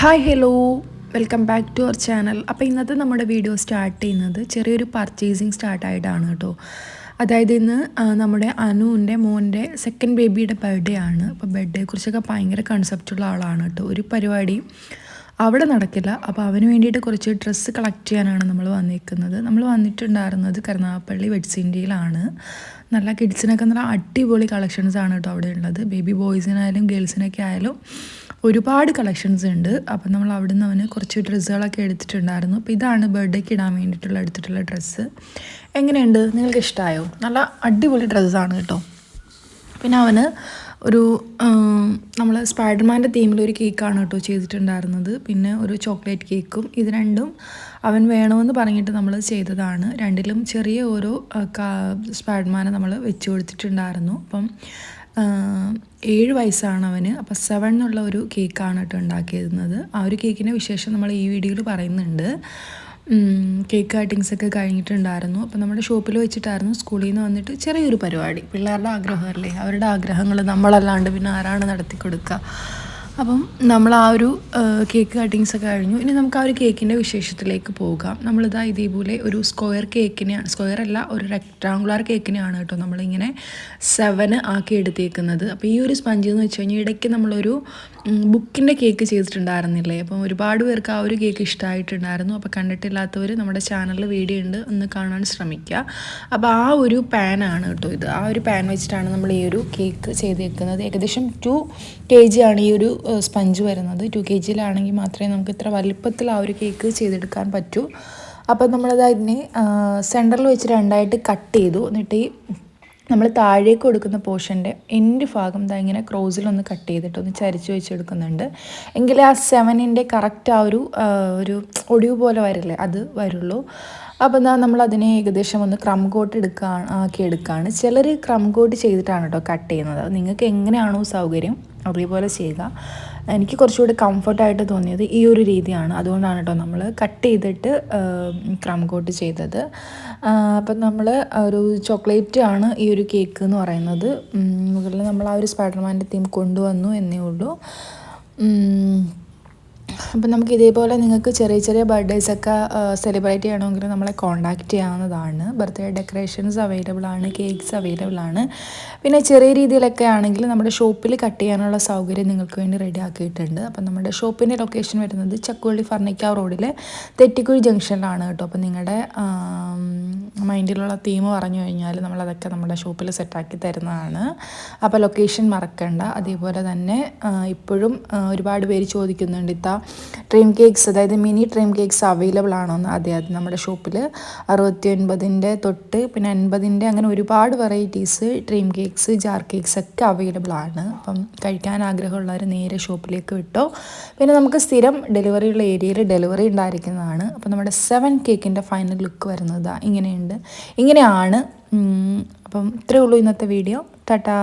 Hi hello welcome back to our channel അപ്പോൾ ഇന്നത്തെ നമ്മുടെ വീഡിയോ സ്റ്റാർട്ട് ചെയ്യുന്നത് ചെറിയൊരു പർച്ചേസിങ് സ്റ്റാർട്ടായിട്ടാണ് കേട്ടോ. അതായത് ഇന്ന് നമ്മുടെ അനുവിന്റെ മോന്റെ സെക്കൻഡ് ബേബിയുടെ ബർത്ത്ഡേ ആണ്. അപ്പോൾ ബർത്ത്ഡേയെക്കുറിച്ചൊക്കെ ഭയങ്കര കൺസെപ്റ്റുള്ള ആളാണ് കേട്ടോ. ഒരു പരിപാടിയും അവിടെ നടക്കില്ല. അപ്പോൾ അവന് വേണ്ടിയിട്ട് കുറച്ച് ഡ്രസ്സ് കളക്ട് ചെയ്യാനാണ് നമ്മൾ വന്നിരിക്കുന്നത് നമ്മൾ വന്നിട്ടുണ്ടായിരുന്നത് കരുനാഗപ്പള്ളി വെഡ്സിന്റെയിലാണ് നല്ല കിഡ്സിനൊക്കെ നല്ല അടിപൊളി കളക്ഷൻസ് ആണ് കേട്ടോ അവിടെ ഉള്ളത്. ബേബി ബോയ്സിനായാലും ഗേൾസിനൊക്കെ ആയാലും ഒരുപാട് കളക്ഷൻസ് ഉണ്ട്. അപ്പം നമ്മൾ അവിടെ നിന്ന് അവന് കുറച്ച് ഡ്രസ്സുകളൊക്കെ എടുത്തിട്ടുണ്ടായിരുന്നു. അപ്പോൾ ഇതാണ് ബർത്ത്ഡേക്ക് ഇടാൻ വേണ്ടിയിട്ടുള്ള എടുത്തിട്ടുള്ള ഡ്രസ്സ്. എങ്ങനെയുണ്ട്? നിങ്ങൾക്ക് ഇഷ്ടമായോ നല്ല അടിപൊളി ഡ്രസ്സാണ് കേട്ടോ. പിന്നെ അവന് ഒരു നമ്മൾ സ്പൈഡർമാന്റെ തീമിൽ ഒരു കേക്കാണ് കേട്ടോ ചെയ്തിട്ടുണ്ടായിരുന്നത്. പിന്നെ ഒരു ചോക്ലേറ്റ് കേക്കും ഇത് രണ്ടും അവൻ വേണമെന്ന് പറഞ്ഞിട്ട് നമ്മൾ ചെയ്തതാണ്. രണ്ടിലും ചെറിയ ഓരോ സ്പൈഡർമാനെ നമ്മൾ വെച്ച് കൊടുത്തിട്ടുണ്ടായിരുന്നു. അപ്പം ഏഴ് വയസ്സാണ് അവന് അപ്പോൾ സെവൻ എന്നുള്ള ഒരു കേക്കാണ് കേട്ടോ ഉണ്ടാക്കിയിരുന്നത്. ആ ഒരു കേക്കിന്റെ വിശേഷം നമ്മൾ ഈ വീഡിയോയിൽ പറയുന്നുണ്ട്. കേക്ക് കട്ടിങ്സ് ഒക്കെ കഴിഞ്ഞിട്ടുണ്ടായിരുന്നു. അപ്പോൾ നമ്മുടെ ഷോപ്പിൽ വെച്ചിട്ടായിരുന്നു സ്കൂളിൽ നിന്ന് വന്നിട്ട് ചെറിയൊരു പരിപാടി. പിള്ളേരുടെ ആഗ്രഹമല്ലേ അവരുടെ ആഗ്രഹങ്ങൾ നമ്മളല്ലാണ്ട് പിന്നെ ആരാണ് നടത്തി കൊടുക്കുക അപ്പം നമ്മൾ ആ ഒരു കേക്ക് കട്ടിങ്സ് ഒക്കെ കഴിഞ്ഞു. ഇനി നമുക്ക് ആ ഒരു കേക്കിന്റെ വിശേഷത്തിലേക്ക് പോകാം. നമ്മളിതാ ഇതേപോലെ ഒരു സ്ക്വയർ കേക്കിനെയാണ് സ്ക്വയർ അല്ല ഒരു റെക്ടാങ്കുലർ കേക്കിനെയാണ് കേട്ടോ നമ്മളിങ്ങനെ സെവന് ആക്കി എടുത്തേക്കുന്നത്. അപ്പോൾ ഈ ഒരു സ്പഞ്ച് എന്ന് വെച്ച് കഴിഞ്ഞാൽ ഇടയ്ക്ക് നമ്മളൊരു ബുക്കിന്റെ കേക്ക് ചെയ്തിട്ടുണ്ടായിരുന്നില്ലേ? അപ്പം ഒരുപാട് പേർക്ക് ആ ഒരു കേക്ക് ഇഷ്ടമായിട്ടുണ്ടായിരുന്നു അപ്പോൾ കണ്ടിട്ടില്ലാത്തവർ നമ്മുടെ ചാനലിൽ വീഡിയോ ഉണ്ട് ഒന്ന് കാണാൻ ശ്രമിക്കുക അപ്പോൾ ആ ഒരു പാനാണ് കേട്ടോ ഇത്. ആ ഒരു പാൻ വെച്ചിട്ടാണ് നമ്മൾ ഈ ഒരു കേക്ക് ചെയ്തേക്കുന്നത്. ഏകദേശം ടു കെ ജി ആണ് ഈ ഒരു സ്പഞ്ച് വരുന്നത്. ടു കെ ജിയിലാണെങ്കിൽ മാത്രമേ നമുക്ക് ഇത്ര വലിപ്പത്തിൽ ആ ഒരു കേക്ക് ചെയ്തെടുക്കാൻ പറ്റൂ. അപ്പോൾ നമ്മളത് അതിനെ സെന്ററിൽ വെച്ച് രണ്ടായിട്ട് കട്ട് ചെയ്തു. എന്നിട്ട് ഈ നമ്മൾ താഴേക്ക് കൊടുക്കുന്ന പോർഷന്റെ എന്റെ ഭാഗം ദാ ഇങ്ങനെ ക്രോസിലൊന്ന് കട്ട് ചെയ്തിട്ട് ഒന്ന് ചരിച്ച് വെച്ചെടുക്കുന്നുണ്ട്. എങ്കിലേ ആ സെവനിന്റെ കറക്റ്റ് ആ ഒരു ഒരു ഒടിവ് പോലെ വരില്ലേ അത് വരുള്ളൂ. അപ്പോൾ എന്താ നമ്മൾ അതിനെ ഏകദേശം ഒന്ന് ക്രം കോട്ട് എടുക്കാൻ ആക്കി എടുക്കുകയാണ് ചിലർ ക്രം കോട്ട് ചെയ്തിട്ടാണ് കേട്ടോ കട്ട് ചെയ്യുന്നത്. നിങ്ങൾക്ക് എങ്ങനെയാണോ സൗകര്യം. അതേപോലെ ചെയ്യുക. എനിക്ക് കുറച്ചുകൂടി കംഫർട്ടായിട്ട് തോന്നിയത് ഈ ഒരു രീതിയാണ്. അതുകൊണ്ടാണ് കേട്ടോ നമ്മൾ കട്ട് ചെയ്തിട്ട് ക്രം കോട്ട് ചെയ്തത്. അപ്പം നമ്മൾ ഒരു ചോക്ലേറ്റ് ആണ് ഈ ഒരു കേക്ക് എന്ന് പറയുന്നത്. മുകളിൽ നമ്മൾ ആ ഒരു സ്പൈഡർമാന്റെ തീം കൊണ്ടുവന്നു എന്നേ ഉള്ളൂ. അപ്പം നമുക്ക് ഇതേപോലെ നിങ്ങൾക്ക് ചെറിയ ചെറിയ ബർത്ത്ഡേസ് ഒക്കെ സെലിബ്രേറ്റ് ചെയ്യണമെങ്കിൽ നമ്മളെ കോൺടാക്റ്റ് ചെയ്യാവുന്നതാണ്. ബർത്ത്ഡേ ഡെക്കറേഷൻസ് അവൈലബിൾ ആണ് കേക്ക്സ് അവൈലബിൾ ആണ്. പിന്നെ ചെറിയ രീതിയിലൊക്കെ ആണെങ്കിൽ നമ്മുടെ ഷോപ്പിൽ കട്ട് ചെയ്യാനുള്ള സൗകര്യം നിങ്ങൾക്ക് വേണ്ടി റെഡി ആക്കിയിട്ടുണ്ട്. അപ്പം നമ്മുടെ ഷോപ്പിന്റെ ലൊക്കേഷൻ വരുന്നത് ചക്കുവള്ളി ഫർണിക്ക റോഡിലെ തെറ്റിക്കുഴി ജംഗ്ഷനിലാണ് കേട്ടോ. അപ്പം നിങ്ങളുടെ മൈൻഡിലുള്ള തീം പറഞ്ഞു കഴിഞ്ഞാൽ നമ്മളതൊക്കെ നമ്മുടെ ഷോപ്പിൽ സെറ്റാക്കി തരുന്നതാണ്. അപ്പോൾ ലൊക്കേഷൻ മറക്കണ്ട. അതേപോലെ തന്നെ ഇപ്പോഴും ഒരുപാട് പേര് ചോദിക്കുന്നുണ്ട് ഇത്ത ഡ്രീം കേക്ക്സ് അതായത് മിനി ഡ്രീം കേക്ക്സ് അവൈലബിൾ ആണോ എന്ന്. അതെ അത് നമ്മുടെ ഷോപ്പിൽ അറുപത്തി ഒൻപതിന്റെ തൊട്ട് പിന്നെ അൻപതിന്റെ അങ്ങനെ ഒരുപാട് varieties dream cakes jar cakes ഒക്കെ അവൈലബിൾ ആണ്. അപ്പം കഴിക്കാൻ ആഗ്രഹമുള്ളവർ നേരെ ഷോപ്പിലേക്ക് വിട്ടോ. പിന്നെ നമുക്ക് സ്ഥിരം ഡെലിവറി ഉള്ള ഏരിയയിൽ ഡെലിവറി ഉണ്ടായിരിക്കുന്നതാണ്. അപ്പം നമ്മുടെ സെവൻ കേക്കിന്റെ ഫൈനൽ ലുക്ക് വരുന്നത് ഇങ്ങനെയുണ്ട്. ഇങ്ങനെയാണ്. അപ്പം ഇത്രയേ ഉള്ളൂ ഇന്നത്തെ വീഡിയോ ടാറ്റാ.